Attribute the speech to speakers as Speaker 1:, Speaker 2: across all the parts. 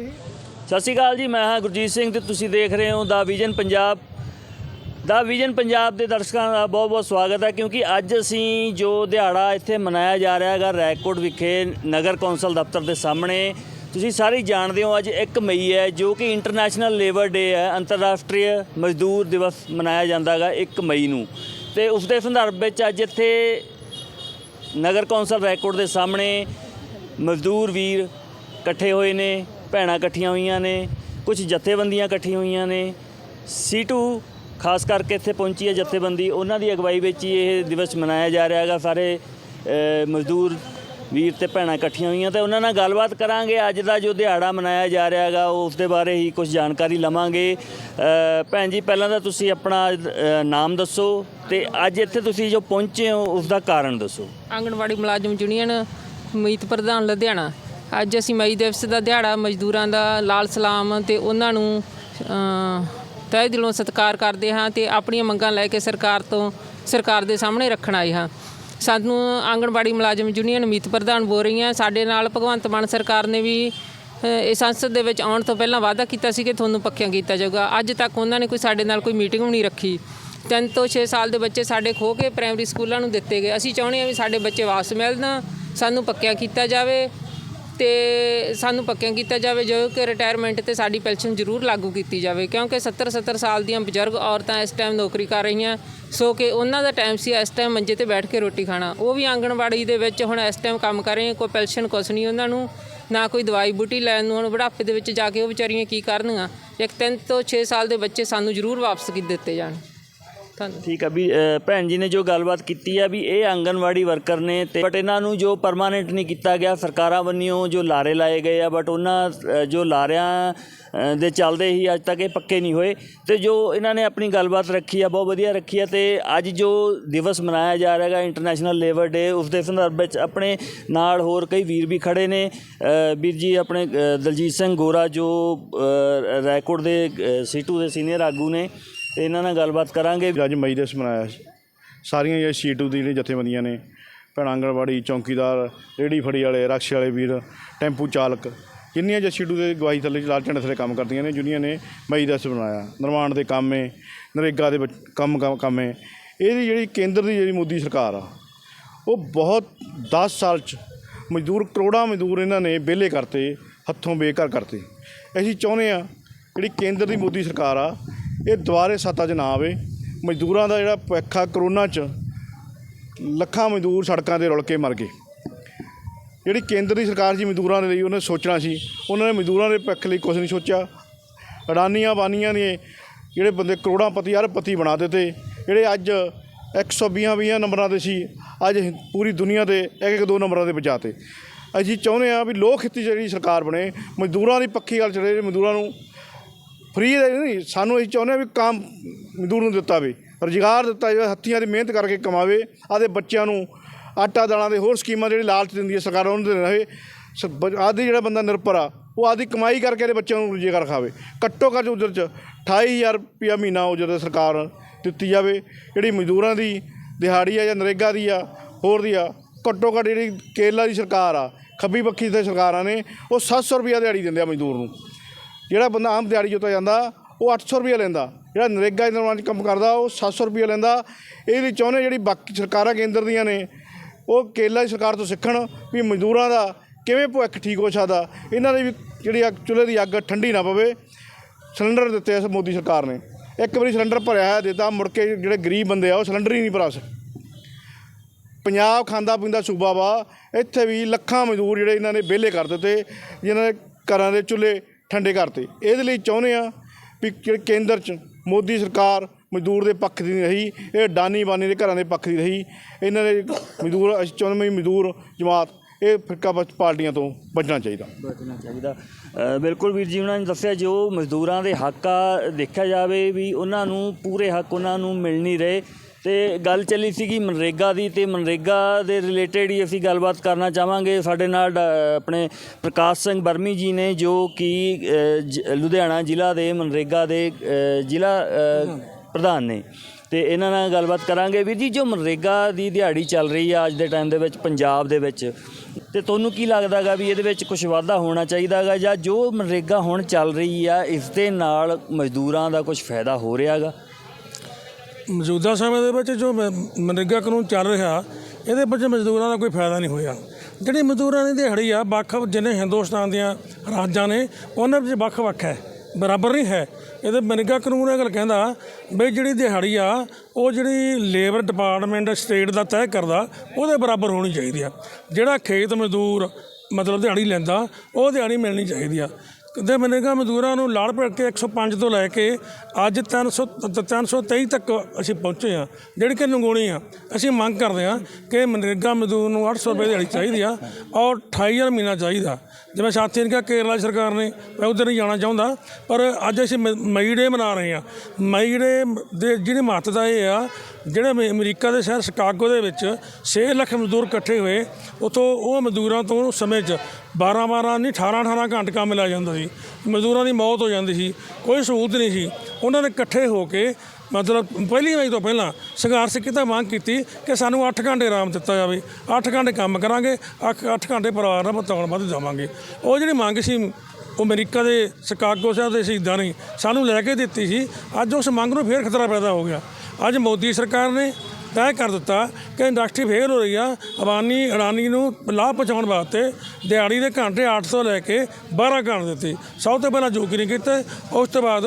Speaker 1: ਸਤਿ ਸ਼੍ਰੀ ਅਕਾਲ ਜੀ, ਮੈਂ ਹਾਂ ਗੁਰਜੀਤ ਸਿੰਘ ਤੇ ਤੁਸੀਂ ਦੇਖ ਰਹੇ ਹੋ the vision Punjab. The vision Punjab ਦੇ ਦਰਸ਼ਕਾਂ ਦਾ ਬਹੁਤ-ਬਹੁਤ ਸਵਾਗਤ ਹੈ, ਕਿਉਂਕਿ ਅੱਜ ਅਸੀਂ ਜੋ ਦਿਹਾੜਾ ਇੱਥੇ ਮਨਾਇਆ ਜਾ ਰਿਹਾ ਹੈਗਾ ਰੈਕੋਰਡ ਵਿਖੇ ਨਗਰ ਕੌਂਸਲ ਦਫ਼ਤਰ ਦੇ ਸਾਹਮਣੇ, ਤੁਸੀਂ ਸਾਰੇ ਜਾਣਦੇ ਹੋ ਅੱਜ 1 ਮਈ ਹੈ, ਜੋ ਕਿ ਇੰਟਰਨੈਸ਼ਨਲ ਲੇਬਰ ਡੇ ਹੈ, ਅੰਤਰਰਾਸ਼ਟਰੀ ਮਜ਼ਦੂਰ ਦਿਵਸ ਮਨਾਇਆ ਜਾਂਦਾ ਹੈਗਾ 1 ਮਈ ਨੂੰ। ਤੇ ਉਸ ਦੇ ਸੰਦਰਭ ਵਿੱਚ ਅੱਜ ਇੱਥੇ ਨਗਰ ਕੌਂਸਲ ਰੈਕੋਰਡ ਦੇ ਸਾਹਮਣੇ ਮਜ਼ਦੂਰ ਵੀਰ ਇਕੱਠੇ ਹੋਏ ਨੇ ਭੈਣਾਂ ਇਕੱਠੀਆਂ ਹੋਈਆਂ ਨੇ, ਕੁਝ ਜਥੇਬੰਦੀਆਂ ਇਕੱਠੀਆਂ ਹੋਈਆਂ ਨੇ। ਸੀਟੂ, ਖਾਸ ਕਰਕੇ ਇੱਥੇ ਪਹੁੰਚੀ ਹੈ ਜਥੇਬੰਦੀ, ਉਹਨਾਂ ਦੀ ਅਗਵਾਈ ਵਿੱਚ ਹੀ ਇਹ ਦਿਵਸ ਮਨਾਇਆ ਜਾ ਰਿਹਾ ਹੈਗਾ। ਸਾਰੇ ਮਜ਼ਦੂਰ ਵੀਰ ਤੇ ਭੈਣਾਂ ਇਕੱਠੀਆਂ ਹੋਈਆਂ ਤੇ ਉਹਨਾਂ ਨਾਲ ਗੱਲਬਾਤ ਕਰਾਂਗੇ। ਅੱਜ ਦਾ ਜੋ ਦਿਹਾੜਾ ਮਨਾਇਆ ਜਾ ਰਿਹਾ ਹੈਗਾ, ਉਸ ਦੇ ਬਾਰੇ ਹੀ ਕੁਝ ਜਾਣਕਾਰੀ ਲਵਾਂਗੇ। ਭੈਣ ਜੀ, ਪਹਿਲਾਂ ਤਾਂ ਤੁਸੀਂ ਆਪਣਾ ਨਾਮ ਦੱਸੋ ਤੇ ਅੱਜ ਇੱਥੇ ਤੁਸੀਂ ਜੋ ਪਹੁੰਚੇ ਹੋ ਉਸ ਦਾ ਕਾਰਨ ਦੱਸੋ।
Speaker 2: ਆਂਗਣਵਾੜੀ ਮੁਲਾਜ਼ਮ ਯੂਨੀਅਨ ਮੀਤ ਪ੍ਰਧਾਨ ਲੁਧਿਆਣਾ। ਅੱਜ ਅਸੀਂ ਮਈ ਦਿਵਸ ਦਾ ਦਿਹਾੜਾ ਮਜ਼ਦੂਰਾਂ ਦਾ ਲਾਲ ਸਲਾਮ ਤੇ ਉਹਨਾਂ ਨੂੰ ਤਹਿ ਦਿਲੋਂ ਸਤਿਕਾਰ ਕਰਦੇ ਹਾਂ ਤੇ ਆਪਣੀਆਂ ਮੰਗਾਂ ਲੈ ਕੇ ਸਰਕਾਰ ਤੋਂ, ਸਰਕਾਰ ਦੇ ਸਾਹਮਣੇ ਰੱਖਣ ਆਏ ਹਾਂ। ਸਾਨੂੰ ਆਂਗਣਵਾੜੀ ਮੁਲਾਜ਼ਮ ਯੂਨੀਅਨ ਮੀਤ ਪ੍ਰਧਾਨ ਬੋਲ ਰਹੀ ਹਾਂ ਸਾਡੇ ਨਾਲ ਭਗਵੰਤ ਮਾਨ ਸਰਕਾਰ ਨੇ ਵੀ ਇਹ ਸੰਸਦ ਦੇ ਵਿੱਚ ਆਉਣ ਤੋਂ ਪਹਿਲਾਂ ਵਾਅਦਾ ਕੀਤਾ ਸੀ ਕਿ ਤੁਹਾਨੂੰ ਪੱਕਿਆਂ ਕੀਤਾ ਜਾਊਗਾ। ਅੱਜ ਤੱਕ ਉਹਨਾਂ ਨੇ ਕੋਈ ਸਾਡੇ ਨਾਲ ਕੋਈ ਮੀਟਿੰਗ ਵੀ ਨਹੀਂ ਰੱਖੀ। ਤਿੰਨ ਤੋਂ 6 ਸਾਲ ਦੇ ਬੱਚੇ ਸਾਡੇ ਖੋ ਕੇ ਪ੍ਰਾਇਮਰੀ ਸਕੂਲਾਂ ਨੂੰ ਦਿੱਤੇ ਗਏ। ਅਸੀਂ ਚਾਹੁੰਦੇ ਹਾਂ ਵੀ ਸਾਡੇ ਬੱਚੇ ਵਾਪਸ ਮਿਲਣ, ਸਾਨੂੰ ਪੱਕਿਆ ਕੀਤਾ ਜਾਵੇ। ਤੇ ਸਾਨੂੰ ਪੱਕਿਆਂ ਕੀਤਾ ਜਾਵੇ, ਜੋ ਕਿ ਰਿਟਾਇਰਮੈਂਟ ਤੇ ਸਾਡੀ ਪੈਨਸ਼ਨ ਜ਼ਰੂਰ ਲਾਗੂ ਕੀਤੀ ਜਾਵੇ, ਕਿਉਂਕਿ 70 70 ਸਾਲ ਦੀਆਂ ਬਜ਼ੁਰਗ ਔਰਤਾਂ ਇਸ ਟਾਈਮ ਨੌਕਰੀ ਕਰ ਰਹੀਆਂ, ਸੋ ਕਿ ਉਹਨਾਂ ਦਾ ਟਾਈਮ ਸੀ ਇਸ ਟਾਈਮ ਮੰਜੇ ਤੇ ਬੈਠ ਕੇ ਰੋਟੀ ਖਾਣਾ। ਉਹ ਵੀ ਆਂਗਣਵਾੜੀ ਦੇ ਵਿੱਚ ਹੁਣ ਇਸ ਟਾਈਮ ਕੰਮ ਕਰ ਰਹੀਆਂ, ਕੋਈ ਪੈਨਸ਼ਨ ਕੁਛ ਨਹੀਂ ਉਹਨਾਂ ਨੂੰ, ਨਾ ਕੋਈ ਦਵਾਈ ਬੂਟੀ ਲੈਣ ਨੂੰ, ਹੁਣ ਬੁਢਾਪੇ ਦੇ ਵਿੱਚ ਜਾ ਕੇ ਉਹ ਵਿਚਾਰੀਆਂ ਕੀ ਕਰਨਗੀਆਂ? ਇੱਕ ਤਿੰਨ ਤੋਂ 6 ਸਾਲ ਦੇ ਬੱਚੇ ਸਾਨੂੰ ਜ਼ਰੂਰ ਵਾਪਸ ਕੀ ਦਿੱਤੇ ਜਾਣ। ਧੰਨਵਾਦ।
Speaker 1: ਠੀਕ ਆ ਵੀ ਅ, ਭੈਣ ਜੀ ਨੇ ਜੋ ਗੱਲਬਾਤ ਕੀਤੀ ਆ ਵੀ ਇਹ ਆਂਗਨਵਾੜੀ ਵਰਕਰ ਨੇ ਤੇ ਬਟ ਇਹਨਾਂ ਨੂੰ ਜੋ ਪਰਮਾਨੈਂਟ ਨਹੀਂ ਕੀਤਾ ਗਿਆ ਸਰਕਾਰਾਂ ਵੱਲੋਂ ਜੋ ਲਾਰੇ ਲਾਏ ਗਏ ਆ ਬਟ ਉਹਨਾਂ ਅ, ਜੋ ਲਾਰਿਆਂ ਅ, ਦੇ ਚੱਲਦੇ ਹੀ ਅੱਜ ਤੱਕ ਇਹ ਪੱਕੇ ਨਹੀਂ ਹੋਏ ਤੇ ਜੋ ਇਹਨਾਂ ਨੇ ਆਪਣੀ ਗੱਲਬਾਤ ਰੱਖੀ ਆ ਬਹੁਤ ਵਧੀਆ ਰੱਖੀ ਆ ਤੇ ਅੱਜ ਜੋ ਦਿਵਸ ਮਨਾਇਆ ਜਾ ਰਿਹਾ ਹੈਗਾ ਇੰਟਰਨੈਸ਼ਨਲ ਲੇਬਰ ਡੇ ਉਸ ਦੇ ਸੰਦਰਭ ਵਿੱਚ ਆਪਣੇ ਨਾਲ ਹੋਰ ਕਈ ਵੀਰ ਵੀ ਖੜੇ ਨੇ। ਅ, ਵੀਰ ਜੀ ਆਪਣੇ ਅ, ਦਲਜੀਤ ਸਿੰਘ ਗੋਰਾ ਜੋ ਅ, ਰੈਕੋਰਡ ਦੇ ਅ, ਸੀਟੂ ਦੇ ਸੀਨੀਅਰ ਆਗੂ ਨੇ ਤੇ ਇਹਨਾਂ ਨਾਲ ਗੱਲਬਾਤ ਕਰਾਂਗੇ।
Speaker 3: ਅੱਜ ਮਈ ਦਿਵਸ ਮਨਾਇਆ ਸੀ। ਸਾਰੀਆਂ ਇਹ ਸੀਟੂ ਦੀ ਜਿਹੜੀਆਂ ਜਥੇਬੰਦੀਆਂ ਨੇ, ਭੈਣਾਂ ਆਂਗਣਵਾੜੀ, ਚੌਂਕੀਦਾਰ ਰੇੜੀ ਫੜੀ ਵਾਲੇ ਰਕਸ਼ੇ ਵਾਲੇ ਵੀਰ, ਟੈਂਪੂ ਚਾਲਕ, ਜਿੰਨੀਆਂ ਜੇ ਸੀਟੂ ਦੇ ਗਵਾਹੀ ਥੱਲੇ, ਲਾਲ ਝੰਡੇ ਥੱਲੇ ਕੰਮ ਕਰਦੀਆਂ ਨੇ, ਜੁਨੀਆਂ ਨੇ ਮਈ ਦਿਵਸ ਬਣਾਇਆ ਨਿਰਮਾਣ ਦੇ ਕੰਮ ਏ, ਨਰੇਗਾ ਦੇ ਕੰਮ ਕੰਮ- ਕੰਮ ਇਹਦੀ ਜਿਹੜੀ ਕੇਂਦਰ ਦੀ ਜਿਹੜੀ ਮੋਦੀ ਸਰਕਾਰ ਆ, ਉਹ ਬਹੁਤ 10 ਸਾਲ ਚ ਮਜ਼ਦੂਰ, ਕਰੋੜਾਂ ਮਜ਼ਦੂਰ ਇਹਨਾਂ ਨੇ ਵਿਹਲੇ ਕਰਤੇ, ਹੱਥੋਂ ਬੇਘਰ ਕਰਤੇ। ਅਸੀਂ ਚਾਹੁੰਦੇ ਆ ਜਿਹੜੀ ਕੇਂਦਰ ਦੀ ਮੋਦੀ ਸਰਕਾਰ ਆ ਇਹ ਦੁਬਾਰੇ ਸੱਤਾ 'ਚ ਨਾ ਆਵੇ। ਮਜ਼ਦੂਰਾਂ ਦਾ ਜਿਹੜਾ ਭਵਿੱਖ ਆ ਕਰੋਨਾ 'ਚ ਲੱਖਾਂ ਮਜ਼ਦੂਰ ਸੜਕਾਂ ਤੇ ਰੁਲ ਕੇ ਮਰ ਗਏ। ਜਿਹੜੀ ਕੇਂਦਰ ਦੀ ਸਰਕਾਰ ਜੀ ਮਜ਼ਦੂਰਾਂ ਦੇ ਲਈ, ਉਹਨੇ ਸੋਚਣਾ ਸੀ। ਉਹਨਾਂ ਨੇ ਮਜ਼ਦੂਰਾਂ ਦੇ ਭਵਿੱਖ ਲਈ ਕੁਝ ਨਹੀਂ ਸੋਚਿਆ। ਅਡਾਨੀਆਂ ਬਾਨੀਆਂ ਨੇ ਜਿਹੜੇ ਬੰਦੇ ਕਰੋੜਾਂ ਪਤੀ ਅਰਬਪਤੀ ਬਣਾ ਦਿੱਤੇ। ਜਿਹੜੇ ਅੱਜ 120 20 ਨੰਬਰਾਂ ਦੇ ਸੀ, ਅੱਜ ਪੂਰੀ ਦੁਨੀਆ ਦੇ ਇੱਕ ਇੱਕ ਦੋ ਨੰਬਰਾਂ ਦੇ ਬਚਾਤੇ। ਅਸੀਂ ਚਾਹੁੰਦੇ ਆ ਵੀ ਲੋਕ ਖੇਤੀ ਜਿਹੜੀ ਸਰਕਾਰ ਬਣੇ, ਮਜ਼ਦੂਰਾਂ ਦੀ ਪੱਖੀ ਗੱਲ ਚਲੇ ਮਜ਼ਦੂਰਾਂ ਨੂੰ ਫ੍ਰੀ ਨਹੀਂ, ਸਾਨੂੰ ਅਸੀਂ ਚਾਹੁੰਦੇ ਹਾਂ ਵੀ ਕੰਮ ਮਜ਼ਦੂਰ ਨੂੰ ਦਿੱਤਾ ਵੇ ਰੁਜ਼ਗਾਰ ਦਿੱਤਾ ਜਾਵੇ, ਹੱਥੀਆਂ ਦੀ ਮਿਹਨਤ ਕਰਕੇ ਕਮਾਵੇ, ਆਦੇ ਬੱਚਿਆਂ ਨੂੰ ਆਟਾ ਦਾਲਾਂ ਦੇ ਹੋਰ ਸਕੀਮਾਂ ਜਿਹੜੀ ਲਾਲਚ ਦਿੰਦੀ ਹੈ ਸਰਕਾਰ ਉਹਨਾਂ ਦੇ ਰਹੇ, ਸ- ਬ- ਆਦੀ ਜਿਹੜਾ ਬੰਦਾ ਨਿਰਭਰ ਆ, ਉਹ ਆਦੀ ਕਮਾਈ ਕਰਕੇ ਇਹਦੇ ਬੱਚਿਆਂ ਨੂੰ ਰੁਜ਼ਗਾਰ ਖਾਵੇ। ਘੱਟੋ ਘੱਟ ਉਧਰ ਚ 28000 ਰੁਪਇਆ ਮਹੀਨਾ ਉਹ ਜਦੋਂ ਸਰਕਾਰ ਦਿੱਤੀ ਜਾਵੇ, ਜਿਹੜੀ ਮਜ਼ਦੂਰਾਂ ਦੀ ਦਿਹਾੜੀ ਆ ਜਾਂ ਨਰੇਗਾ ਦੀ ਆ, ਹੋਰ ਦੀ ਆ, ਘੱਟੋ ਘੱਟ ਜਿਹੜੀ ਕੇਰਲਾ ਦੀ ਸਰਕਾਰ ਆ, ਖੱਬੀ ਪੱਖੀ ਦੇ ਸਰਕਾਰਾਂ ਨੇ, ਉਹ 700 ਰੁਪਇਆ ਦਿਹਾੜੀ ਦਿੰਦੇ ਆ ਮਜ਼ਦੂਰ ਨੂੰ। ਜਿਹੜਾ ਬੰਦਾ ਆਮ ਦਿਹਾੜੀ ਜੋਤਾ ਜਾਂਦਾ, ਉਹ 800 ਰੁਪਏ ਲੈਂਦਾ। ਜਿਹੜਾ ਨਰੇਗਾ ਦੇ ਨਿਰਮਾਣ 'ਚ ਕੰਮ ਕਰਦਾ, ਉਹ 700 ਰੁਪਏ ਲੈਂਦਾ। ਇਹ ਲਈ ਚਾਹੁੰਦੇ ਜਿਹੜੀ ਬਾਕੀ ਸਰਕਾਰਾਂ ਕੇਂਦਰ ਦੀਆਂ ਨੇ, ਉਹ ਕੇਰਲਾ ਦੀ ਸਰਕਾਰ ਤੋਂ ਸਿੱਖਣ ਵੀ ਮਜ਼ਦੂਰਾਂ ਦਾ ਕਿਵੇਂ ਭਵਿੱਖ ਠੀਕ ਹੋ ਸਕਦਾ, ਇਹਨਾਂ ਦੀ ਵੀ ਜਿਹੜੀ ਅੱਗ, ਚੁੱਲ੍ਹੇ ਦੀ ਅੱਗ ਠੰਡੀ ਨਾ ਪਵੇ। ਸਿਲੰਡਰ ਦਿੱਤੇ ਇਸ ਮੋਦੀ ਸਰਕਾਰ ਨੇ। ਇੱਕ ਵਾਰੀ ਸਿਲੰਡਰ ਭਰਿਆ ਹੈ ਦਿੱਤਾ, ਮੁੜ ਕੇ ਜਿਹੜੇ ਗਰੀਬ ਬੰਦੇ ਆ, ਉਹ ਸਿਲੰਡਰ ਹੀ ਨਹੀਂ ਭਰਾ ਸਕ ਪੰਜਾਬ ਖਾਂਦਾ ਪੀਂਦਾ ਸੂਬਾ ਵਾ, ਇੱਥੇ ਵੀ ਲੱਖਾਂ ਮਜ਼ਦੂਰ ਜਿਹੜੇ ਇਹਨਾਂ ਨੇ ਵਿਹਲੇ ਕਰ ਦਿੱਤੇ ਜਿਨ੍ਹਾਂ ਦੇ ਘਰਾਂ ਦੇ ਚੁੱਲ੍ਹੇ ਠੰਡੇ ਕਰਤੇ ਇਹਦੇ ਲਈ ਚਾਹੁੰਦੇ ਆ ਵੀ ਜਿਹੜੇ ਕੇਂਦਰ 'ਚ ਮੋਦੀ ਸਰਕਾਰ ਮਜ਼ਦੂਰ ਦੇ ਪੱਖ ਦੀ ਨਹੀਂ ਰਹੀ, ਇਹ ਡਾਨੀ ਬਾਨੀ ਦੇ ਘਰਾਂ ਦੇ ਪੱਖ ਦੀ ਰਹੀ। ਇਹਨਾਂ ਦੇ ਮਜ਼ਦੂਰ, ਅਸੀਂ ਚਾਹੁੰਦੇ ਵੀ ਮਜ਼ਦੂਰ ਜਮਾਤ ਇਹ ਫਿਰਕਾ ਪਾਰਟੀਆਂ ਤੋਂ ਬਚਣਾ ਚਾਹੀਦਾ।
Speaker 1: ਬਚਣਾ ਚਾਹੀਦਾ। ਬਿਲਕੁਲ ਵੀਰ ਜੀ, ਉਹਨਾਂ ਨੇ ਦੱਸਿਆ ਜੋ ਮਜ਼ਦੂਰਾਂ ਦੇ ਹੱਕ ਆ, ਦੇਖਿਆ ਜਾਵੇ ਵੀ ਉਹਨਾਂ ਨੂੰ ਪੂਰੇ ਹੱਕ ਉਹਨਾਂ ਨੂੰ ਮਿਲ ਨਹੀਂ ਰਹੇ। ਤੇ ਗੱਲ ਚੱਲੀ ਸੀਗੀ ਮਨਰੇਗਾ ਦੀ ਤੇ ਮਨਰੇਗਾ ਦੇ ਰਿਲੇਟਡ ਹੀ ਅਸੀਂ ਗੱਲਬਾਤ ਕਰਨਾ ਚਾਹਾਂਗੇ। ਸਾਡੇ ਨਾਲ ਡਾ- ਆਪਣੇ ਪ੍ਰਕਾਸ਼ ਸਿੰਘ ਬਰਮੀ ਜੀ ਨੇ ਜੋ ਕਿ ਅ, ਲੁਧਿਆਣਾ ਜ਼ਿਲ੍ਹਾ ਦੇ ਮਨਰੇਗਾ ਦੇ ਜ਼ਿਲ੍ਹਾ ਪ੍ਰਧਾਨ ਨੇ। ਤੇ ਇਹਨਾਂ ਨਾਲ ਗੱਲਬਾਤ ਕਰਾਂਗੇ। ਵੀਰ ਜੀ ਜੋ ਮਨਰੇਗਾ ਦੀ ਦਿਹਾੜੀ ਚੱਲ ਰਹੀ ਆ ਅੱਜ ਦੇ ਟਾਈਮ ਦੇ ਵਿੱਚ ਪੰਜਾਬ ਦੇ ਵਿੱਚ ਤੇ ਤੁਹਾਨੂੰ ਕੀ ਲੱਗਦਾਗਾ ਵੀ ਇਹਦੇ ਵਿੱਚ ਕੁਝ ਵਾਧਾ ਹੋਣਾ ਚਾਹੀਦਾਗਾ ਜਾਂ ਜੋ ਮਨਰੇਗਾ ਹੁਣ ਚੱਲ ਰਹੀ ਆ ਇਸ ਦੇ ਨਾਲ ਮਜ਼ਦੂਰਾਂ ਦਾ ਕੁਝ ਫਾਇਦਾ ਹੋ ਰਿਹਾਗਾ?
Speaker 4: ਮੌਜੂਦਾ ਸਮੇਂ ਦੇ ਵਿੱਚ ਜੋ ਮ- ਮਨਰੇਗਾ ਕਾਨੂੰਨ ਚੱਲ ਰਿਹਾ, ਇਹਦੇ ਵਿੱਚ ਮਜ਼ਦੂਰਾਂ ਦਾ ਕੋਈ ਫਾਇਦਾ ਨਹੀਂ ਹੋਇਆ। ਜਿਹੜੀ ਮਜ਼ਦੂਰਾਂ ਦੀ ਦਿਹਾੜੀ ਆ, ਵੱਖ ਜਿੰਨੇ ਹਿੰਦੁਸਤਾਨ ਦੀਆਂ ਰਾਜਾਂ ਨੇ, ਉਹਨਾਂ ਵਿੱਚ ਵੱਖ-ਵੱਖ ਹੈ, ਬਰਾਬਰ ਨਹੀਂ ਹੈ। ਇਹਦੇ ਮਨਰੇਗਾ ਕਾਨੂੰਨ ਇਹ ਗੱਲ ਕਹਿੰਦਾ ਵੀ ਜਿਹੜੀ ਦਿਹਾੜੀ ਆ, ਉਹ ਜਿਹੜੀ ਲੇਬਰ ਡਿਪਾਰਟਮੈਂਟ ਸਟੇਟ ਦਾ ਤੈਅ ਕਰਦਾ, ਉਹਦੇ ਬਰਾਬਰ ਹੋਣੀ ਚਾਹੀਦੀ ਆ। ਜਿਹੜਾ ਖੇਤ ਮਜ਼ਦੂਰ ਮਤਲਬ ਦਿਹਾੜੀ ਲੈਂਦਾ, ਉਹ ਦਿਹਾੜੀ ਮਿਲਣੀ ਚਾਹੀਦੀ ਆ। ਤੇ ਮਨਰੇਗਾ ਮਜ਼ਦੂਰਾਂ ਨੂੰ ਲਾੜ ਭੜ ਕੇ 105 ਤੋਂ ਲੈ ਕੇ ਅੱਜ 300 ਤ- 323 ਤੱਕ ਅਸੀਂ ਪਹੁੰਚੇ ਆ ਜਿਹੜੀ ਕਿ ਨੰਗੋਣੀ ਆ। ਅਸੀਂ ਮੰਗ ਕਰਦੇ ਆ ਕਿ ਮਨਰੇਗਾ ਮਜ਼ਦੂਰ ਨੂੰ 800 ਰੁਪਏ ਦਿਹਾੜੀ ਚਾਹੀਦੀ ਆ ਔਰ 28000 ਮਹੀਨਾ ਚਾਹੀਦਾ। ਜਿਵੇਂ ਸਾਥੀ ਨੇ ਕਿਹਾ, ਕੇਰਲਾ ਸਰਕਾਰ ਨੇ, ਮੈਂ ਉਧਰ ਨਹੀਂ ਜਾਣਾ ਚਾਹੁੰਦਾ, ਪਰ ਅੱਜ ਅਸੀਂ ਮ- ਮਈ ਡੇ ਮਨਾ ਰਹੇ ਆ ਮਈ ਡੇ ਦੇ ਜਿਹੜੀ ਮਹੱਤਤਾ ਇਹ ਆ ਜਿਹੜੇ ਅਮੇ- ਅਮਰੀਕਾ ਦੇ ਸ਼ਹਿਰ ਸ਼ਿਕਾਗੋ ਦੇ ਵਿੱਚ 6 ਲੱਖ ਮਜ਼ਦੂਰ ਇਕੱਠੇ ਹੋਏ, ਉਥੋਂ ਉਹ ਮਜ਼ਦੂਰਾਂ ਤੋਂ ਉਸ ਸਮੇਂ 'ਚ 12 12 ਨਹੀਂ 18 18 ਘੰਟੇ ਕੰਮ ਲਿਆ ਜਾਂਦਾ ਸੀ। ਮਜ਼ਦੂਰਾਂ ਦੀ ਮੌਤ ਹੋ ਜਾਂਦੀ ਸੀ, ਕੋਈ ਸਹੂਲਤ ਨਹੀਂ ਸੀ। ਉਹਨਾਂ ਨੇ ਇਕੱਠੇ ਹੋ ਕੇ ਮਤਲਬ ਪਹਿਲੀ ਮਈ ਤੋਂ ਪਹਿਲਾਂ ਸੰਘਰਸ਼ ਕੀਤਾ ਮੰਗ ਕੀਤੀ ਕਿ ਸਾਨੂੰ 8 ਘੰਟੇ ਆਰਾਮ ਦਿੱਤਾ ਜਾਵੇ। 8 ਘੰਟੇ ਕੰਮ ਕਰਾਂਗੇ 8 ਘੰਟੇ ਪਰਿਵਾਰ ਨਾਲ ਬਤਾਉਣ ਵੱਧ ਜਾਵਾਂਗੇ। ਉਹ ਜਿਹੜੀ ਮੰਗ ਸੀ, ਉਹ ਅਮਰੀਕਾ ਦੇ ਸ਼ਿਕਾਗੋ ਸ਼ਹਿਰ ਦੇ ਸ਼ਹੀਦਾਂ ਨੇ ਸਾਨੂੰ ਲੈ ਕੇ ਦਿੱਤੀ ਸੀ। ਅੱਜ ਉਸ ਮੰਗ ਨੂੰ ਫੇਰ ਖਤਰਾ ਪੈਦਾ ਹੋ ਗਿਆ। ਅੱਜ ਮੋਦੀ ਸਰਕਾਰ ਨੇ ਤੈਅ ਕਰ ਦਿੱਤਾ ਕਿ ਇੰਡਸਟਰੀ ਫੇਲ ਹੋ ਰਹੀ ਆ, ਅਬਾਨੀ, ਅਡਾਨੀ ਨੂੰ ਲਾਭ ਪਹੁੰਚਾਉਣ ਵਾਸਤੇ ਦਿਹਾੜੀ ਦੇ ਘੰਟੇ 8 ਤੋਂ ਲੈ ਕੇ 12 ਘੰਟੇ ਦਿੱਤੇ। ਸਭ ਤੋਂ ਪਹਿਲਾਂ ਜੋਗੀ ਨੇ ਕੀਤੇ, ਉਸ ਤੋਂ ਬਾਅਦ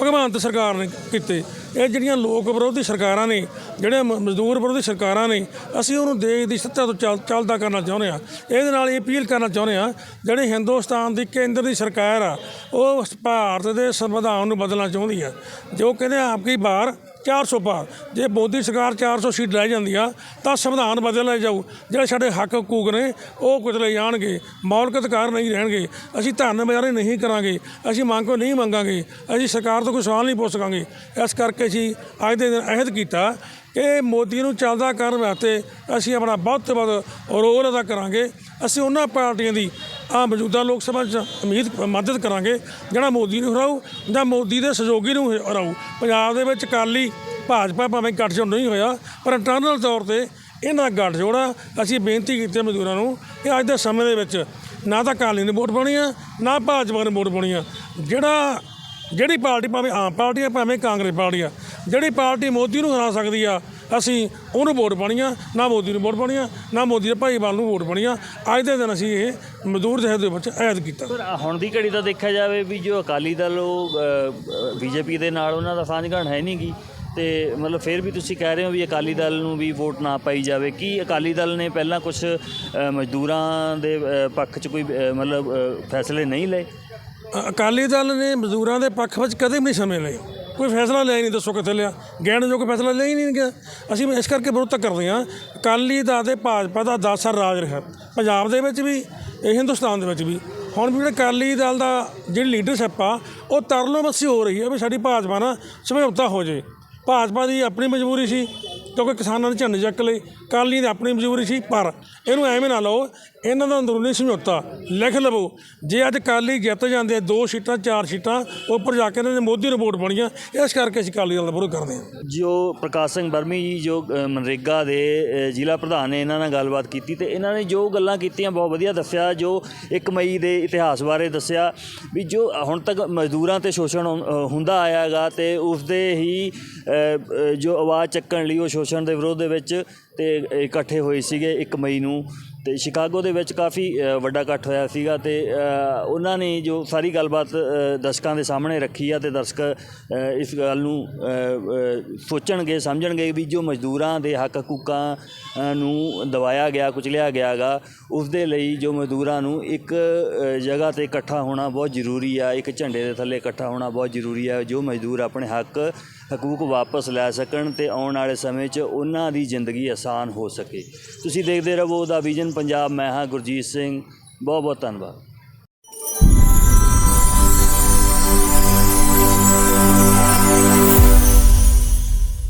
Speaker 4: ਭਗਵੰਤ ਸਰਕਾਰ ਨੇ ਕੀਤੇ। ਇਹ ਜਿਹੜੀਆਂ ਲੋਕ ਵਿਰੋਧੀ ਸਰਕਾਰਾਂ ਨੇ ਜਿਹੜੇ ਮਜ਼ਦੂਰ ਵਿਰੋਧੀ ਸਰਕਾਰਾਂ ਨੇ, ਅਸੀਂ ਉਹਨੂੰ ਦੇਸ਼ ਦੀ ਸੱਤਾ ਤੋਂ ਚੱਲ, ਚੱਲਦਾ ਕਰਨਾ ਚਾਹੁੰਦੇ ਆ ਇਹਦੇ ਨਾਲ ਇਹ ਅਪੀਲ ਕਰਨਾ ਚਾਹੁੰਦੇ ਆ ਜਿਹੜੀ ਹਿੰਦੁਸਤਾਨ ਦੀ ਕੇਂਦਰ ਦੀ ਸਰਕਾਰ ਆ, ਉਹ ਭਾਰਤ ਦੇ ਸੰਵਿਧਾਨ ਨੂੰ ਬਦਲਣਾ ਚਾਹੁੰਦੀ ਆ। ਜੋ ਕਹਿੰਦੇ ਆ ਆਪਕੀ ਬਾਹਰ 400 ਪਾਰ ਜੇ ਮੋਦੀ ਸਰਕਾਰ 400 ਸੀਟ ਲੈ ਜਾਂਦੀ ਆ, ਤਾਂ ਸੰਵਿਧਾਨ ਬਦਲਿਆ ਜਾਊ। ਜਿਹੜੇ ਸਾਡੇ ਹੱਕ ਹਕੂਕ ਨੇ, ਉਹ ਕੁਚਲੇ ਜਾਣਗੇ ਮੌਲਿਕ ਅਧਿਕਾਰ ਨਹੀਂ ਰਹਿਣਗੇ। ਅਸੀਂ ਧਰਨੇ ਮੁਜ਼ਾਹਰੇ ਨਹੀਂ ਕਰਾਂਗੇ। ਅਸੀਂ ਮੰਗ ਕੋ ਨਹੀਂ ਮੰਗਾਂਗੇ। ਅਸੀਂ ਸਰਕਾਰ ਤੋਂ ਕੋਈ ਸਵਾਲ ਨਹੀਂ ਪੁੱਛ ਸਕਾਂਗੇ। ਇਸ ਕਰਕੇ ਅਸੀਂ ਅੱਜ ਦੇ ਦਿਨ ਅਹਿਦ ਕੀਤਾ ਕਿ ਮੋਦੀ ਨੂੰ ਚੱਲਦਾ ਕਰਨ ਵਾਸਤੇ ਅਸੀਂ ਆਪਣਾ ਵੱਧ ਤੋਂ ਵੱਧ ਰੋਲ ਅਦਾ ਕਰਾਂਗੇ। ਅਸੀਂ ਉਹਨਾਂ ਪਾਰਟੀਆਂ ਦੀ ਆ ਮੌਜੂਦਾ ਲੋਕ ਸਭਾ 'ਚ ਉਮੀਦ ਮਦਦ ਕਰਾਂਗੇ, ਜਿਹੜਾ ਮੋਦੀ ਨੂੰ ਹਰਾਊ ਜਾਂ ਮੋਦੀ ਦੇ ਸਹਿਯੋਗੀ ਨੂੰ ਹਰਾਊ। ਪੰਜਾਬ ਦੇ ਵਿੱਚ ਅਕਾਲੀ ਭਾਜਪਾ ਭਾਵੇਂ ਗੱਠਜੋੜ ਨਹੀਂ ਹੋਇਆ, ਪਰ ਇੰਟਰਨਲ ਤੌਰ ਤੇ ਇਹਨਾਂ ਦਾ ਗੱਠਜੋੜ ਆ ਅਸੀਂ ਬੇਨਤੀ ਕੀਤੀ ਮਜ਼ਦੂਰਾਂ ਨੂੰ ਕਿ ਅੱਜ ਦੇ ਸਮੇਂ ਦੇ ਵਿੱਚ ਨਾ ਤਾਂ ਅਕਾਲੀ ਨੂੰ ਵੋਟ ਪਾਉਣੀ ਆ, ਨਾ ਭਾਜਪਾ ਨੂੰ ਵੋਟ ਪਾਉਣੀ ਆ। ਜਿਹੜਾ, ਜਿਹੜੀ ਪਾਰਟੀ ਭਾਵੇਂ ਆਮ ਪਾਰਟੀ ਆ, ਭਾਵੇਂ ਕਾਂਗਰਸ ਪਾਰਟੀ ਆ, ਜਿਹੜੀ ਪਾਰਟੀ ਮੋਦੀ ਨੂੰ ਹਰਾ ਸਕਦੀ ਆ ਅਸੀਂ ਉਹਨੂੰ ਵੋਟ ਪਾਉਣੀ ਆ ਨਾ ਮੋਦੀ ਨੂੰ ਵੋਟ ਪਾਉਣੀ ਆ ਨਾ ਮੋਦੀ ਦੇ ਭਾਈਵਾਲ ਨੂੰ ਵੋਟ ਪਾਉਣੀ ਆ। ਅੱਜ ਦੇ ਦਿਨ ਅਸੀਂ ਇਹ ਮਜ਼ਦੂਰ ਜਹੇ ਦੇ ਵਿੱਚ ਐਦ ਕੀਤਾ।
Speaker 1: ਪਰ ਹੁਣ ਦੀ ਘੜੀ ਤਾਂ ਦੇਖਿਆ ਜਾਵੇ ਵੀ ਜੋ ਅਕਾਲੀ ਦਲ ਉਹ ਬੀਜੇਪੀ ਦੇ ਨਾਲ ਉਹਨਾਂ ਦਾ ਸਾਂਝਗਾਂਠ ਹੈ ਨਹੀਂ ਗੀ। ਤੇ ਮਤਲਬ ਫਿਰ ਵੀ ਤੁਸੀਂ ਕਹਿ ਰਹੇ ਹੋ ਵੀ ਅਕਾਲੀ ਦਲ ਨੂੰ ਵੀ ਵੋਟ ਨਾ ਪਾਈ ਜਾਵੇ। ਕੀ ਅਕਾਲੀ ਦਲ ਨੇ ਪਹਿਲਾਂ ਕੁਝ ਮਜ਼ਦੂਰਾਂ ਦੇ ਪੱਖ 'ਚ ਕੋਈ ਮਤਲਬ ਫੈਸਲੇ ਨਹੀਂ ਲਏ?
Speaker 4: ਅਕਾਲੀ ਦਲ ਨੇ ਮਜ਼ਦੂਰਾਂ ਦੇ ਪੱਖ ਵਿੱਚ ਕਦੇ ਵੀ ਨਹੀਂ ਸਮੇਂ ਲਏ। ਕੋਈ ਫੈਸਲਾ ਲਿਆ ਹੀ ਨਹੀਂ, ਦੱਸੋ ਕਿੱਥੇ ਲਿਆ? ਗੈਣ ਜੋ ਕੋਈ ਫੈਸਲਾ ਲਿਆ ਹੀ ਨਹੀਂ ਗਿਆ। ਅਸੀਂ ਇਸ ਕਰਕੇ ਵਿਰੋਧਤਾ ਕਰਦੇ ਹਾਂ। ਅਕਾਲੀ ਦਾ ਤੇ ਭਾਜਪਾ ਦਾ 10 ਸਾਲ ਰਾਜ ਰਿਹਾ। ਪੰਜਾਬ ਦੇ ਵਿੱਚ ਵੀ, ਇਹ ਹਿੰਦੁਸਤਾਨ ਦੇ ਵਿੱਚ ਵੀ। ਹੁਣ ਵੀ ਜਿਹੜਾ ਅਕਾਲੀ ਦਲ ਦਾ ਜਿਹੜੀ ਲੀਡਰਸ਼ਿਪ ਆ, ਉਹ ਤਰਲੋ ਮੱਸੀ ਹੋ ਰਹੀ ਹੈ ਵੀ ਸਾਡੀ ਭਾਜਪਾ ਨਾਲ ਸਮਝੌਤਾ ਹੋ ਜੇ ਭਾਜਪਾ ਦੀ ਆਪਣੀ ਮਜਬੂਰੀ ਸੀ, ਕਿਉਂਕਿ ਕਿਸਾਨਾਂ ਨੇ ਝੰਡ ਚੱਕ ਲਈ ਅਕਾਲੀ ਦੀ ਆਪਣੀ ਮਜਬੂਰੀ ਸੀ, ਪਰ ਇਹਨੂੰ ਐਵੇਂ ਨਾ ਲਓ ਇਹਨਾਂ ਦਾ ਅੰਦਰੂਨੀ ਸਮਝੌਤਾ। ਲਿਖ ਲਵੋ, ਜੇ ਅੱਜ ਅਕਾਲੀ ਜਿੱਤ ਜਾਂਦੇ, ਦੋ ਸੀਟਾਂ, ਚਾਰ ਸੀਟਾਂ, ਉੱਪਰ ਜਾ ਕੇ ਇਹਨਾਂ ਨੇ ਮੋਦੀ ਰਿਪੋਰਟ ਬਣੀਆਂ, ਇਸ ਕਰਕੇ ਅਸੀਂ ਅਕਾਲੀ ਦਲ ਦਾ ਵਿਰੋਧ ਕਰਦੇ ਹਾਂ।
Speaker 1: ਜੋ ਪ੍ਰਕਾਸ਼ ਸਿੰਘ ਬਰਮੀ ਜੀ, ਜੋ ਮਨਰੇਗਾ ਦੇ ਜ਼ਿਲ੍ਹਾ ਪ੍ਰਧਾਨ ਨੇ ਇਹਨਾਂ ਨਾਲ ਗੱਲਬਾਤ ਕੀਤੀ ਤੇ ਇਹਨਾਂ ਨੇ ਜੋ ਗੱਲਾਂ ਕੀਤੀਆਂ ਬਹੁਤ ਵਧੀਆ ਦੱਸਿਆ, ਜੋ 1 ਮਈ ਦੇ ਇਤਿਹਾਸ ਬਾਰੇ ਦੱਸਿਆ ਵੀ ਜੋ ਹੁਣ ਤੱਕ ਮਜ਼ਦੂਰਾਂ ਤੇ ਸ਼ੋਸ਼ਣ ਹੁੰਦਾ ਆਇਆ ਹੈਗਾ ਤੇ ਉਸ ਦੇ ਹੀ ਜੋ ਆਵਾਜ਼ ਚੱਕਣ ਲਈ ਉਹ ਸ਼ੋਸ਼ਣ ਦੇ ਵਿਰੋਧ ਦੇ ਵਿੱਚ ਤੇ ਇਕੱਠੇ ਹੋਏ ਸੀਗੇ 1 ਮਈ ਨੂੰ। ਤੇ ਸ਼ਿਕਾਗੋ ਦੇ ਵਿੱਚ ਕਾਫੀ ਵੱਡਾ ਇਕੱਠ ਹੋਇਆ ਸੀਗਾ ਤੇ ਉਹਨਾਂ ਨੇ ਜੋ ਸਾਰੀ ਗੱਲਬਾਤ ਦਰਸ਼ਕਾਂ ਦੇ ਸਾਹਮਣੇ ਰੱਖੀ ਆ ਤੇ ਦਰਸ਼ਕ ਇਸ ਗੱਲ ਨੂੰ ਸੋਚਣਗੇ, ਸਮਝਣਗੇ ਵੀ ਜੋ ਮਜ਼ਦੂਰਾਂ ਦੇ ਹੱਕ ਹਕੂਕਾਂ ਨੂੰ ਦਬਾਇਆ ਗਿਆ, ਕੁਚਲਿਆ ਗਿਆਗਾ ਉਸ ਦੇ ਲਈ ਜੋ ਮਜ਼ਦੂਰਾਂ ਨੂੰ ਇੱਕ ਜਗ੍ਹਾ ਤੇ ਇਕੱਠਾ ਹੋਣਾ ਬਹੁਤ ਜ਼ਰੂਰੀ ਆ, ਇੱਕ ਝੰਡੇ ਦੇ ਥੱਲੇ ਇਕੱਠਾ ਹੋਣਾ ਬਹੁਤ ਜ਼ਰੂਰੀ ਆ, ਜੋ ਮਜ਼ਦੂਰ ਆਪਣੇ ਹੱਕ ਹਕੂਕ ਵਾਪਸ ਲੈ ਸਕਣ ਤੇ ਆਉਣ ਵਾਲੇ ਸਮੇਂ 'ਚ ਉਹਨਾਂ ਦੀ ਜ਼ਿੰਦਗੀ ਆਸਾਨ ਹੋ ਸਕੇ। ਤੁਸੀਂ ਦੇਖਦੇ ਰਹੋ ਦਾ ਵਿਜ਼ਨ ਪੰਜਾਬ ਮੈਂ ਹਾਂ ਗੁਰਜੀਤ ਸਿੰਘ। ਬਹੁਤ ਬਹੁਤ ਧੰਨਵਾਦ।